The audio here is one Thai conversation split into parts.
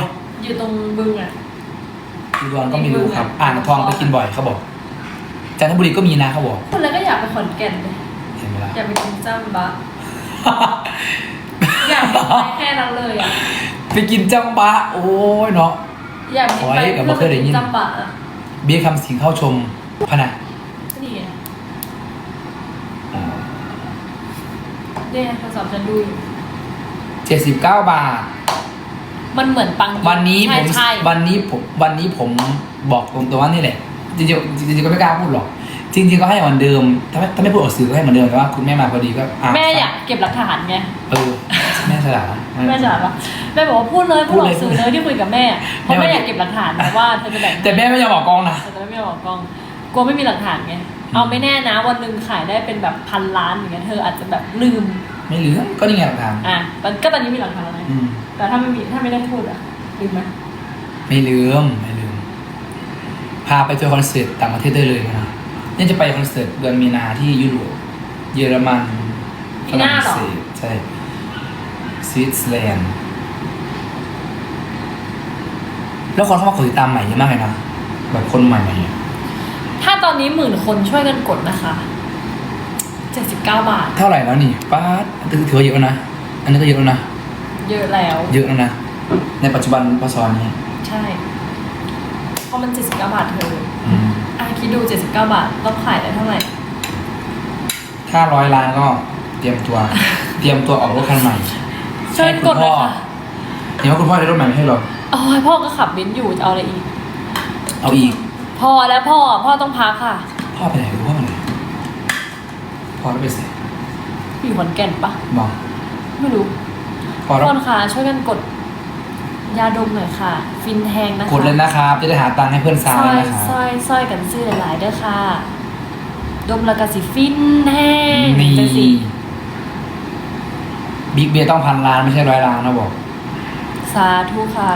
ยอยู่ตรงบึงอะอุดรก็ไม่รู้ครับ อ่างทองไปกินบ่อยเขาบอกจันทบุรีก็มีนะเขาบอกคนแล้วก็อยากไปขอนแก่นเลยเห็นไหมล่ะอยากไปกินจ้ำบะอยากไปแค่นั้นเลยอะไปกินจังบะโอ้ยเนาะอยากไปโอ้ยกับบ่เคยได้ยินจ้ำบะอะเบี้ยคำสิงเข้าชมพะนะนี่ไงเนี่ยโทรศัพท์ฉันดูอยู่เจ็ดสิบเก้าบาท มันเหมือนปังวันนี้ผใช่มใช่ วันนี้ผมวันนี้ผมบอกตรงตัวว่านี่แหละจริงๆจริงๆก็ไม่กล้าพูดหรอก จริงๆก็ให้เหมือนเดิม ถ้าไม่ถ้าไม่พูดออกสื่อก็ให้เหมือนเดิมแต่ว่าคุณแม่มาพอดีก็อะแม่อยากเก็บหลักฐานไง เออแม่ฉลาดแม่จ๋าปะแม่บอกว่าพูดเลยพูดออกสื่อพูดเลเลยยที่คุยกับแม่เพราะแม่แม่ว่าอยากเก็บหลักฐานนะว่าเธอจะแบ่งแต่แม่ไม่ยอมบอกกองนะ แต่ไม่บอกกล้องกลัวไม่มีหลักฐานไงเอาไม่แน่นะวันหนึ่งขายได้เป็นแบบพันล้านอย่างเงี้ยเธออาจจะแบบลืมไม่เหลือก็นี่ไงหลักฐานอะตอนก็ตอนนี้มีหลักฐานแล้วไงอืม แต่ถ้าไม่มีถ้าไม่ได้พูดอะลืมไหมไม่ลืมไม่ลืม พาไปเจอคอนเสิร์ตต่างประเทศได้เลยนะนี่จะไปคอนเสิร์ตเดือนมีนาที่ยุโรปเยอรมันฝรั่งเศสใช่สวิตเซอร์แลนด์แล้วคนเข้ามากดติดตามใหม่เยอะมากเลยนะแบบคนใหม่ๆอะถ้าตอนนี้หมื่นคนช่วยกันกดนะคะเจ็ดสิบเก้าบาท เท่าไหร่แล้วนี่ป้าดถือถือว่าเยอะแล้วนะ อันนี้ก็เยอะแล้วนะ เยอะแล้ว เยอะแล้วนะ ในปัจจุบันพศนี้ใช่เพราะมันเจ็ดสิบเก้าบาทเธออืมอะคิดดูเจ็ดสิบเก้าบาทต้องขายได้เท่าไหร่ ถ้าร้อยล้านก็เตรียมตัว เตรียมตัวออกรถคันใหม่ช่วยกดเลยค่ะเห็นว่าคุณพ่อได้รถใหม่ไม่ใช่เหรอ โอ้ยพ่อก็ขับเบนซ์อยู่จะเอาอะไรอีก เอาอีก พอแล้วพ่อพ่อต้องพักค่ะพ่อไปไหนรู้พ่อไปไหนพ่อแล้วไปเสร็จอยู่ขอนแก่นปะบอกไม่รู้ พ่อทุแล้วกคนค่ะช่วยกันกดยาดมหน่อยค่ะ ฟินแทงนะคะกดเลยนะครับ จะได้หาตังค์ให้เพื่อนซสาวอยนะครับ ซอยซอยกันซื้อหลายๆเด้อค่ะ ดมแล้วก็สิฟินแห้งนี่จังสิบิ๊กเบียร์ต้องพันล้านไม่ใช่ร้อยล้านนะบอกสาธุค่ะ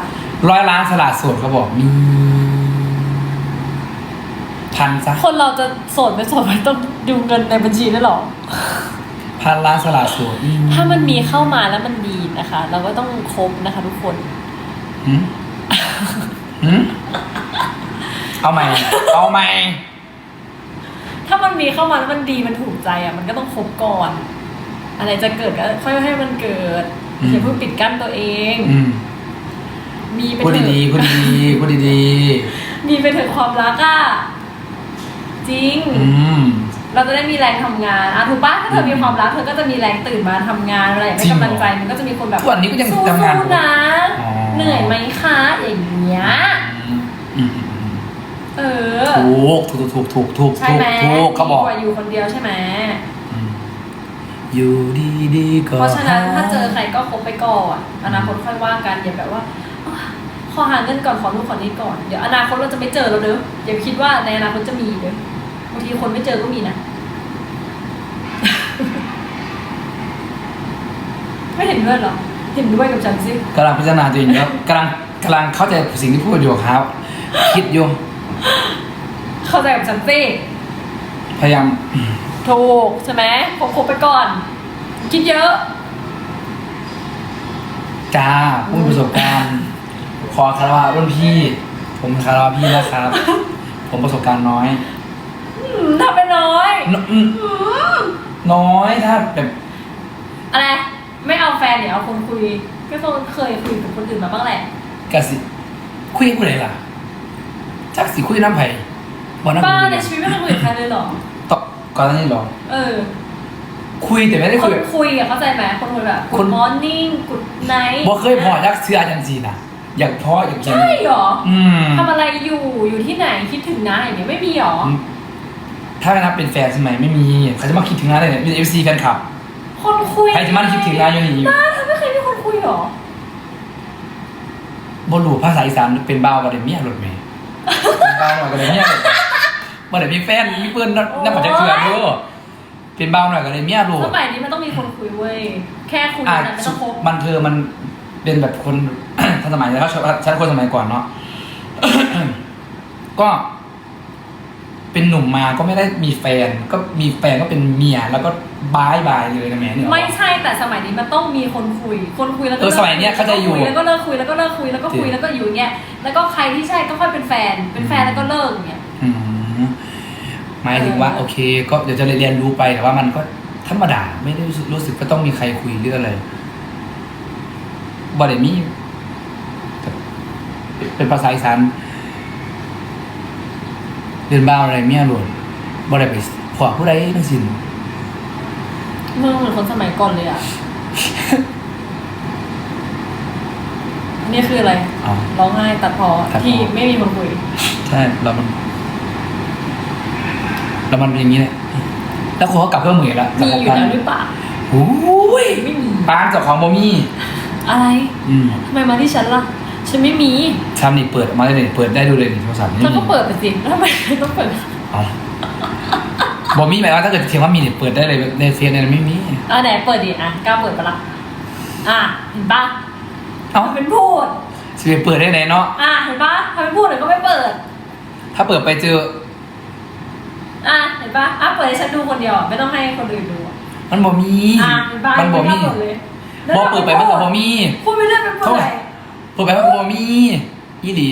ร้อยล้านสละโสดเขาบอกมีพันซะคนเราจะโสดไม่โสดมันต้องดูเงินในบัญชีด้วยเหรอ พันล้านสละโสดอืถ้ามันมีเข้ามาแล้วมันดีนะคะ เราก็ต้องคบนะคะทุกคนหืมหืมเอาใหม่ เอาใหม่ ถ้ามันมีเข้ามาแล้วมันดีมันถูกใจอะ มันก็ต้องคบก่อน อะไรจะเกิดก็ค่อยให้มันเกิดอืมอย่าเพิ่งปิดกั้นตัวเองอืมมีไปพูดเถดีๆอะพูดดีๆพูดดีมีไปเถอะความรักอะจริงๆอืม เราจะได้มีแรงทำงานอะถูกปะถ้าเธอมีความรักเธอก็จะมีแรงตื่นมาทำงานอะไรอยากได้จริงเหรอกำลังใจมันก็จะมีคนแบบทุกวันนี้ก็ยังสู้ทำงานๆนะอ๋อ เหนื่อยไหมคะอย่างเงี้ยอืมอืมอืมอืมเออ ถูกถูกถูกถูกถูกใช่ถูกไหมถูกเขาบอกดีกว่าอยู่คนเดียวใช่ไหมอืมอยู่ดีๆก็เพราะฉะนั้นถ้าเจอหใครก็คบไปก่อนอนาคตค่อยว่ากันอย่าแบบว่าอ้าวขอหาเงินก่อนขอนู่นขอนี้ก่อนเดี๋ยวอนาคตเราจะไม่เจอแล้วเด้ออย่าคิดว่าในอนาคตจะมีเด้อบางทีคนไม่เจอก็มีนะ ไม่เห็นด้วยเหรอ เห็นด้วยกับฉันสิ กำลังพิจารณาตัวเองแล้วกำลังกำลังเข้าใจสิ่งที่พูดอยู่ครับ คิดอยู่เข้าใจกับฉันสิ พยายามถูกใช่ไหมคบคบไปก่อน คิดเยอะ จ้าผู้มีประสบการณ์ ขอคารวะรุ่นพี่ ผมคารวะพี่นะครับ ผมประสบการณ์น้อย อืมทำไปน้อยนอืมน้อยถ้าแบบอะไร ไม่เอาแฟนเดี๋ยวเอาคนคุย ก็ต้องเคยคุยกับคนอื่นมาบ้างแหละ กะสิ คุยกับผู้ใดล่ะ จักสิคุยน้ำไผ่บ่น้ำป้าผู้ในใดชีวิตไม่เคยคุยกับใครเลยเหรอ ตอบก่อนหน้านี้เหรอ เออ คุยแต่ไม่ได้คคุยนแบบคุยอะเข้าใจไหมคนคุยแบบคน good morning good night บ่เคยพอยักเสื้อจังซีนะอยากพออยากเห็นใช่เหรออืมทำอะไรอยู่อยู่ที่ไหนคิดถึงนะอย่างเงี้ยไม่มีเหรอ ถ้าไม่นับเป็นแฟนสมัยไม่มีเขาจะมาคิดถึงร้านเลยเนี่ยมีเอฟซีแฟนคลับ คนคุยใครจะมาคิดถึงร้านอยู่นี่ป้าเธอไม่เคยมีคนคุยเหรอบนหลูภาษาอีสานเป็นบ้าวกับเดเมียหลุดไหมเป็นบ้าวหน่อยกับเดเมียหลุดบ่ได้มีแฟนมีเพื่อนนับปัจจัยเถื่อนเด้อเป็นบ้าวหน่อยกับเดเมียหลุดสมัยนี้มันต้องมีคนคุยเว้ย แค่คุยอะนะไม่ต้องคบมันเธอมันเป็นแบบคน ทันสมัยแล้วฉันคนสมัยก่อนเนาะ ก็ เป็นหนุ่มมาก็ไม่ได้มีแฟน ก็มีแฟนก็เป็นเมียแล้วก็ บายบายเลยนะแม่เนี่ย ไม่ใช่แต่สมัยนี้มันต้องมีคนคุย คนคุยแล้วก็เออสมัยเนี้ยเข้าใจอยู่คุแล้วก็เลิกคุยแล้วก็เลิกคุยแล้วก็คุยจริงแล้วก็อยู่อย่างเงี้ยแล้วก็ใครที่ใช่ก็ค่อยเป็นแฟน เป็นแฟนแล้วก็เลิกอย่างเงี้ย อืมหมายถึงว่าเออ โอเค ก็เดี๋ยวจะเรียนรู้ไปแต่ว่ามันก็ธรรมดาไม่ได้รู้สึกรู้สึกก็ต้องมีใครคุยเรื่องอะไรบอดมีเป็นภาษาอีสานเรียนบ้าอะไรเมียหลวนบอดไปขวาผู้ใดทั้งสิ้น มึงเหมือนคนสมัยก่อนเลยอะ นี่คืออะไร อ๋อ ร้องไห้ตัดพอตัดพ้อ ที่ไม่มีคนคุย ใช่เรามันเรามันเป็นอย่างนี้แหละแล้วคนเขากลับเพื่อเหมือนละมีอยู่แล้วหรือเปล่าโอ้ยไม่มี ปานเจ้าของโมมี่อะไรอืมทำไมมาที่ฉันล่ะ ฉันไม่มีชามนี่เปิดออกมาได้เลยเปิดได้ดูเลยนี่โทรศัพท์นี่เธอก็เปิดไปสิแล้วทำไมต้องเปิด เอา บอมี่หมายว่าถ้าเกิดเทียงว่ามีเนี่ยเปิดได้เลยในเฟซเนี่ยไม่มีอะไหนเปิดดิอะกล้าเปิดปะล่ะอะเห็นปะเอ้า ทำเป็นพูด สิไปเปิดได้ไหนเนาะอะเห็นปะทำเป็นพูดเดี๋ยวก็ไม่เปิด ถ้าเปิดไปเจอ อะเห็นปะอะเปิดให้ฉันดูคนเดียวอะไม่ต้องให้คนอื่นดูอะมันบอมีอะเห็นปะมันบอมีไกล้าเปิดเลยบอเปิดไปมันกับบอมีพูดไปเรื่อยไปเปื่อยเปิดไปมันบอมียี่หลี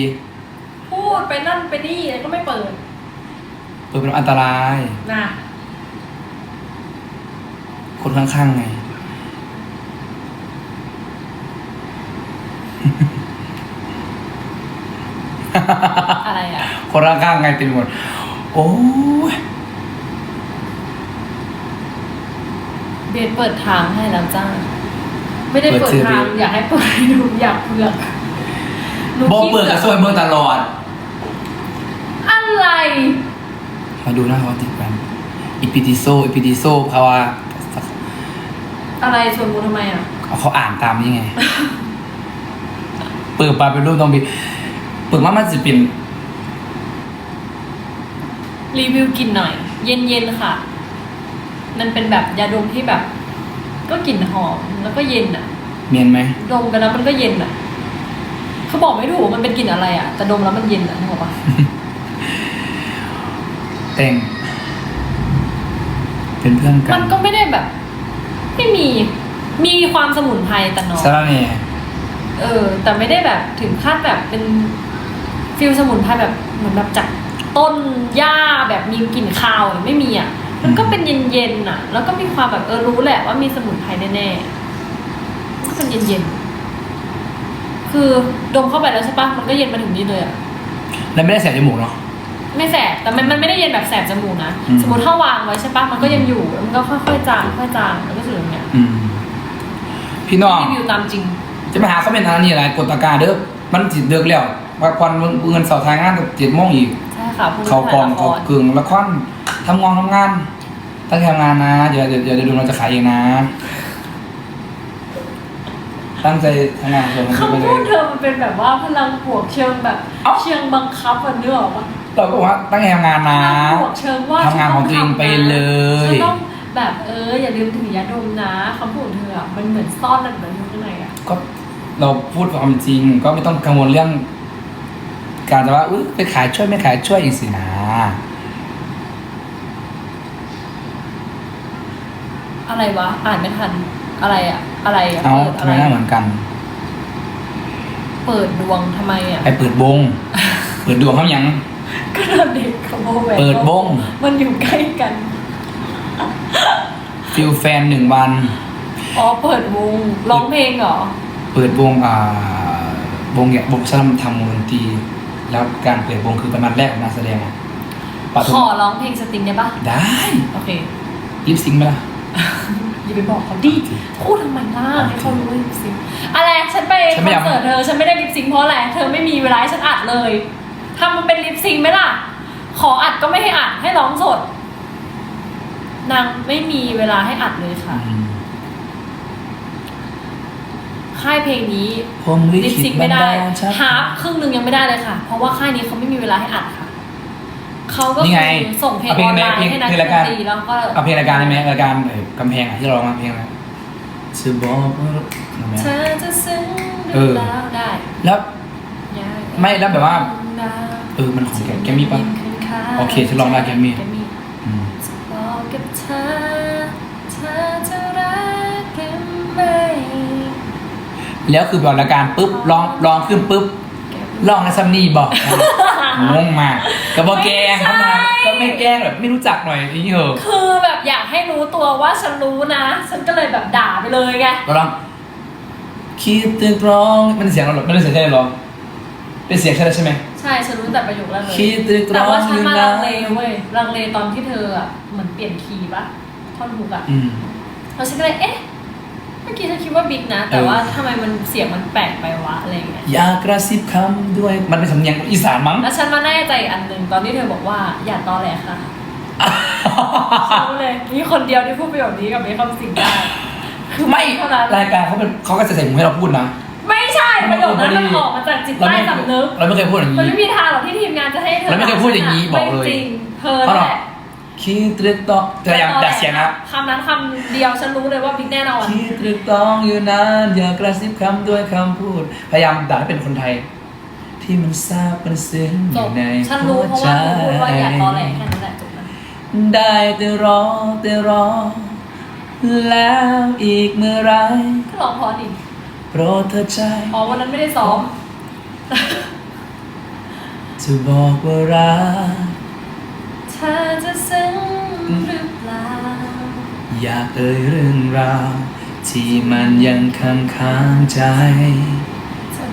พูดไปนั่นไปนี่แล้วก็ไม่เปิดเปิดเป็นอันตรายนะคนข้างๆไง อะไรอะ คนข้างๆไงเต็มไปหมด โอ้ยเบสเปิดทางให้แล้วจ้า ไม่ได้เปิดทาง อยากให้เปิดให้ดูอยากเผือกหนูบอขี้เปิดกับซวยเมื่อตลอด อะไร มาดูหน้าเขาติดกันอิปิติโซอิปิติโซภาวะอะไรชวนกูทำไมอะเอาเขาอ่านตามนี่ไง เปิดไปเป็นรูปต้องมีเปิดว่ามันจะเป็นรีวิวกลินหน่อย เย็นๆค่ะ มันเป็นแบบยาดมที่แบบ ก็กลิ่นหอมแล้วก็เย็นอะ เมียนไหมดมไปแล้วมันก็เย็นอะ เขาบอกไม่ถูกว่ามันเป็นกลิ่นอะไรอะแต่ดมแล้วมันเย็นอะนึกออกปะ แต่ง เป็นเพื่อนกัมันนก็ไม่ได้แบบ ไม่มี มีความสมุนไพรแต่น้อยซาลาเน่เออ แต่ไม่ได้แบบถึงขั้นแบบเป็นฟิลสมุนไพรแบบเหมือนแบบจากต้นหญ้าแบบมีกลิ่นคาวอะไม่มีอะ มันก็เป็นเย็นๆอะ แล้วก็มีความแบบเออรู้แหละว่ามีสมุนไพรแน่ๆก็เป็นเย็นๆคือดมเข้าไปแล้วใช่ปะมันก็เย็นมาถึงนี่เลยอะแล้วไม่ได้แสบจมูกเนาะ ไม่แสบแต่มันมันไม่ได้เย็นแบบแสบจมูกนะ อืม สมมติถ้าวางไว้ใช่ปะมันก็ยังอยู่แล้วมันก็ค่อยๆจางค่อยๆจางแล้วก็ถึงอย่างเงี้ยอืมพี่น้อง รีวิวตามจริง จะไปหาเขาเป็นทางนี้อะไรกดตะกร้าเด้อมันจิตเดือกแล้วว่าควันเงินเสาทางงานเจ็ดโมงอีก ใช่ค่ะพรุ่งนี้เขากองถ่ยละคเขารกึ่งละครทำงานทำงานตั้งใจทำงานนะเดี๋ยวเดี๋ยวเดี๋ยวเดี๋ยวเราจะขายเองนะ ตั้งใจทำงานส่งมันไปคำเลพูดย เธอมันเป็นแบบว่าพลังบวกเชิงแบบ เอ้า เชิงบังคับอะเนื้อออกปะ เราก็บอกว่าตั้งใจทำงานพนะลังบวกเชิงว่าทำงานของตัวเองไปเลยฉันต้องแบบเอออย่าลืมถือยาดมนะคำพูดของเธออะมันเหมือนซ่อนอะไรแบบอยู่ข้างในอะก็เราพูดความจริงก็ไม่ต้องกังวลเรื่อง การจะว่าอุ้ยไปขายช่วยไม่ขายช่วยอีกสินะอะไรวะอ่านไม่ทันอะไรอะอะไรอะเอาเปิดทำอะไมไรหน้าเหมือนกัน เปิดดวงทำไมอะไปเปิดบงเปิดดวงเขายัง ก็เราเด็กกับโมแหวนเปิดบงมันอยู่ใกล้กัน ฟิลแฟนหนึ่งวัน อ๋อ เปิดวงร้องเพลงเหรอ เปิดวงอ่าวงเนี่ยวงฉันทำวงดนตรีแล้วการเปิดวงคือเป็นนัดแรกของนักแสดงอะปะขทุอร้องเพลงสตริงได้ปะได้โอเคยิปซิงค์ไหมล่ะ อย่าไปบอกเขาดิ พูดทำไมล่ะให้เขารู้ว่าลิปซิงค์อะไร ฉันไปฉัคนไม่อยากอนเสิร์ตเธอ ฉันไม่ได้ลิปซิงค์เพราะอะไร เธอไม่มีเวลาให้ฉันอัดเลยทำมันเป็นลิปซิงค์ไหมล่ะ ขออัดก็ไม่ให้อัดให้ร้องสด นางไม่มีเวลาให้อัดเลยค่ะอืมค่ายเพลงนี้ผมลิลิปขิซิตงค์บัไม่นได้ดาลชัดฮาร์ปครึ่งหนึ่งยังไม่ได้เลยค่ะ เพราะว่าค่ายนี้เขาไม่มีเวลาให้อัดค่ะ เขาก็นี่ไงคือส่งเพลงเอาเพอลงอนไหนไลน์เพลงให้นักเพลงดรายการนตรีแล้วก็ เอาเพลงรายการได้ไหมรายการเอ่อกำแพงอะที่เราร้องมาเพลงอะไรชื่อบอกว่าเอาไหม เธอจะซึ้งหเอรืออเปล่าได้แล้วอยากไม่แล้วแบบว่าดาว เออมันของแกแกมมี่ปะที่นขึ้นข้างโอเคฉันลองได้แกมมี่แกมมี่อืมจะบอกกับเธอเธออจะรักหรือไม่แล้วคือบอกรายการปุ๊บร้องร้องขึ้นปุ๊บร้องนะซัมนี่บอกงงมากกับบอแกล้งเขานะก็ไม่แกล้งแบบไม่รู้จักหน่อยนี่เหรอคือแบบอยากให้รู้ตัวว่าฉันรู้นะ ฉันก็เลยแบบด่าไปเลยไงเราลองคิดตึกร้องมันเสียงเราหรอไม่ได้เสียงใช่หรอ เป็นเสียงใช่ไหมใช่ไหมใช่ฉันรู้แต่ประโยคแรกเลยคิดตึกแต่ร้องว่าฉันอยู่มานะลังเลเว้ยลังเลตอนที่เธออะเหมือนเปลี่ยนคีย์ปะท่อนฮุกอะอืม แล้วฉันก็เลยเอ๊ะเมื่อกี้ฉันคิดว่าบิ๊กนะ แต่เออว่าทำไมมันเสียงมันแปลกไปวะอะไรอย่างเงี้ยอยากกระซิบคำด้วยมันเป็นสำเนียงอีสานมั้ง แล้วฉันมาแน่ใจอีกอันหนึ่งตอนที่เธอบอกว่าอย่าตอแหลค่ะ ฉันรู้เลยมีคนเดียวที่พูดประโยคนี้กับเบคคำสิงได้คือไม่เท่านั้นรายการเขาเป็นเขาก็จะใส่หมูให้เราพูดนะไม่ใช่ ประโยคนั้นมันออกมาจากจิตเราใต้ไม่สำนึกเราไม่เคยพูดอย่างมันนี้ไม่มีทางหรอกที่ทีมงานจะให้เธอเราไม่เคยพูดอย่างนี้บอกเลยไม่จริงเธอเพราะนั่นเราแหละคิดตึกต้องจะพยายามดัดเสียงนะคำนั้นคำเดียวฉันรู้เลยว่าบิ๊กแน่นอนคิดตรึกตรองอยู่นานอย่ากระซิบคำด้วยคำพูด พยายามด่าให้เป็นคนไทย ที่มันซาบมันซึ้งอจยู่บในฉันหัรู้วเพราะใจว่าเธอพูดว่าอย่าตอแหลแค่นั้นแหละจบนะได้แต่รอแต่รอแล้วอีกเมื่อไรก็ลองพอดิ โปรดเธอใจ อ๋อวันนั้นไม่ได้ซ้อม จะบอกว่ารัก เธอจะซึ้งหรือเปล่า อยากเอ่ยเรื่องราว ที่มันยังค้างค้างใจ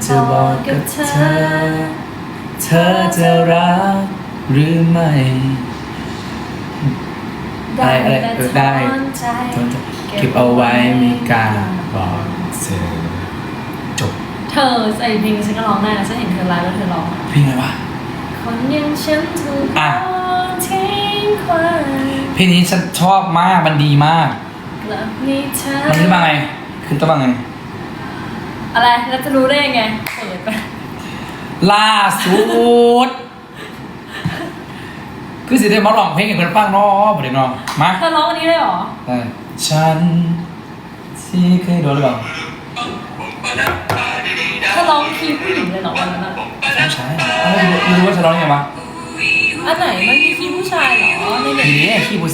จะบอกกับเธอ เธอจะรักหรือไม่ ได้อะไรแต่เออได้ถอนใจทนเก็บเอาไว้ไม่กล้าบอกเธอจบเธ อไอเพลงฉันก็ร้องได้นะฉันเห็นเธอไลฟ์แล้วเธอร้อง เพลงอะไรวะ คนอยังฉันถูกอะ ทอดทิ้งควายเพลงนี้ฉันชอบมาก มันดีมาก กลับมีเธอมันขึ้นมาไง ขึ้นต้นมาไง อะไรแล้วจะรู้ได้ยังไงเปิดไปล่าสุด คือสิได้มาร้องเพลงให้คนฟังเนาะบ่ได้เนาะมาเธอร้องอันนี้เลยเหรอเออฉัน ที่เคยโดนหรือเปล่าเธอร้องคีย์ผู้หญิงเลยเหรอวันนั้นอะไม่ใช่ไม่รู้ไม่รู้ว่าฉันร้องยังไงวะอันไหนมันมีคีย์ผู้ชายเหรอในเน็ต ทีนี้ขี้ผู้